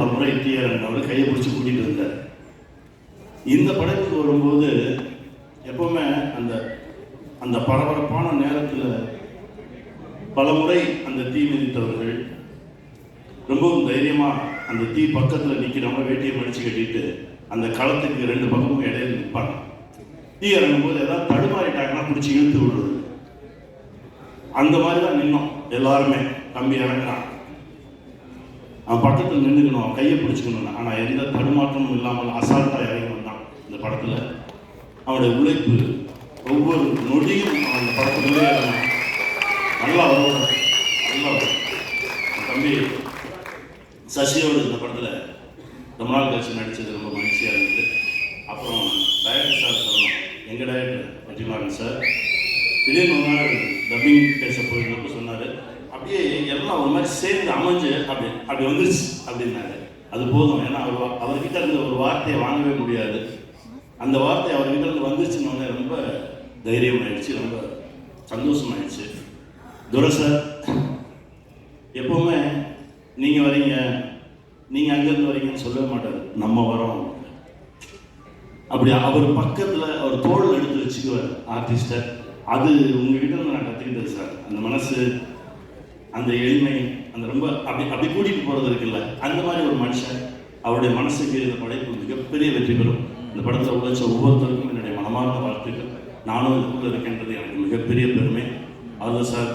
பல முறை டிஆர்என் அவர் கையை பிடிச்சி கூட்டிகிட்டு இருந்தார். இந்த படத்துக்கு வரும்போது எப்பவுமே அந்த அந்த பரபரப்பான நேரத்தில் பல முறை அந்த தீ மிதித்தவர்கள் ரொம்பவும் தைரியமாக அந்த தீ பக்கத்தில் நிற்கிறவங்க வேட்டியை மடிச்சு கட்டிட்டு அந்த களத்துக்கு ரெண்டு பக்கமும் இடையில நிற்பாங்க தீ இறங்கும் போது ஏதாவது தடுமாறிட்டாங்கன்னா பிடிச்சி இழுத்து விடுறது. அந்த மாதிரி தான் நின்னோம். எல்லாருமே கம்பி இறங்குறான் அவன் பக்கத்தில் நின்றுக்கணும் அவன் கையை பிடிச்சிக்கணும் ஆனால் எந்த தடுமாற்றமும் இல்லாமல் அசால்ட்டாக இறங்கி வந்தான் இந்த படத்தில். அவனுடைய உழைப்பு ஒவ்வொரு நொடியும் அவன் அந்த படத்துக்குள்ளே நல்லா வரும் நல்லா வரும் தம்பி சசியோடு இந்த படத்தில் ரொம்ப நாள் கழிச்சு நடித்தது ரொம்ப மகிழ்ச்சியாக இருந்தது. அப்புறம் டைரக்டர் சார் சொல்லணும். எங்கள் டைரக்டர் வெற்றிமாறன் சார் திடீர்னு ஒரு நாள் டப்பிங் பேச போயிருந்தப்போ அப்படியே எல்லாம் ஒரு மாதிரி சேர்ந்து அமைஞ்சு அப்படி அப்படி வந்துருச்சு அப்படின்னாரு. அது போதும். ஏன்னா அவர் அவர்கிட்ட இருந்து ஒரு வார்த்தையை வாங்கவே முடியாது. அந்த வார்த்தை அவர்கிட்ட இருந்து வந்துருச்சுன்னு ரொம்ப தைரியம் ஆயிடுச்சு ரொம்ப சந்தோஷமாயிடுச்சு. துரை சார் எப்பவுமே நீங்கள் வரீங்க நீங்கள் அங்கேருந்து வரீங்கன்னு சொல்லவே மாட்டார். நம்ம வரோம் அப்படி அவர் பக்கத்தில் அவர் தோல் எடுத்து வச்சுக்குவார் ஆர்டிஸ்ட்டை. அது உங்ககிட்ட இருந்து நான் கற்றுக்கிட்டது சார். அந்த மனசு அந்த எளிமை அந்த ரொம்ப அப்படி அப்படி கூட்டிகிட்டு போகிறது இருக்குல்ல அந்த மாதிரி ஒரு மனுஷன் அவருடைய மனசுக்கு இந்த படைப்பு மிகப்பெரிய வெற்றி பெறும். இந்த படத்தில் உழைச்ச ஒவ்வொருத்தருக்கும் என்னுடைய மனமார்ந்த வாழ்த்துக்கள். நானும் இதுக்குள்ள இருக்கின்றது எனக்கு மிகப்பெரிய பெருமை. அதுதான் சார்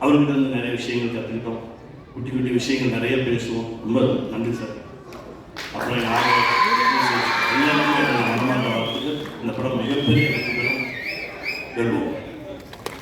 அவர்கிட்ட இருந்து நிறைய விஷயங்கள் கற்றுக்கிட்டோம் குட்டி குட்டி விஷயங்கள் நிறைய பேசுவோம். ரொம்ப நன்றி சார். அப்புறம் எங்கள் என்னுடைய மனமார்ந்த வாழ்த்துக்கள். இந்த படம் மிகப்பெரிய வெற்றி பெறும். வெல்வோம்.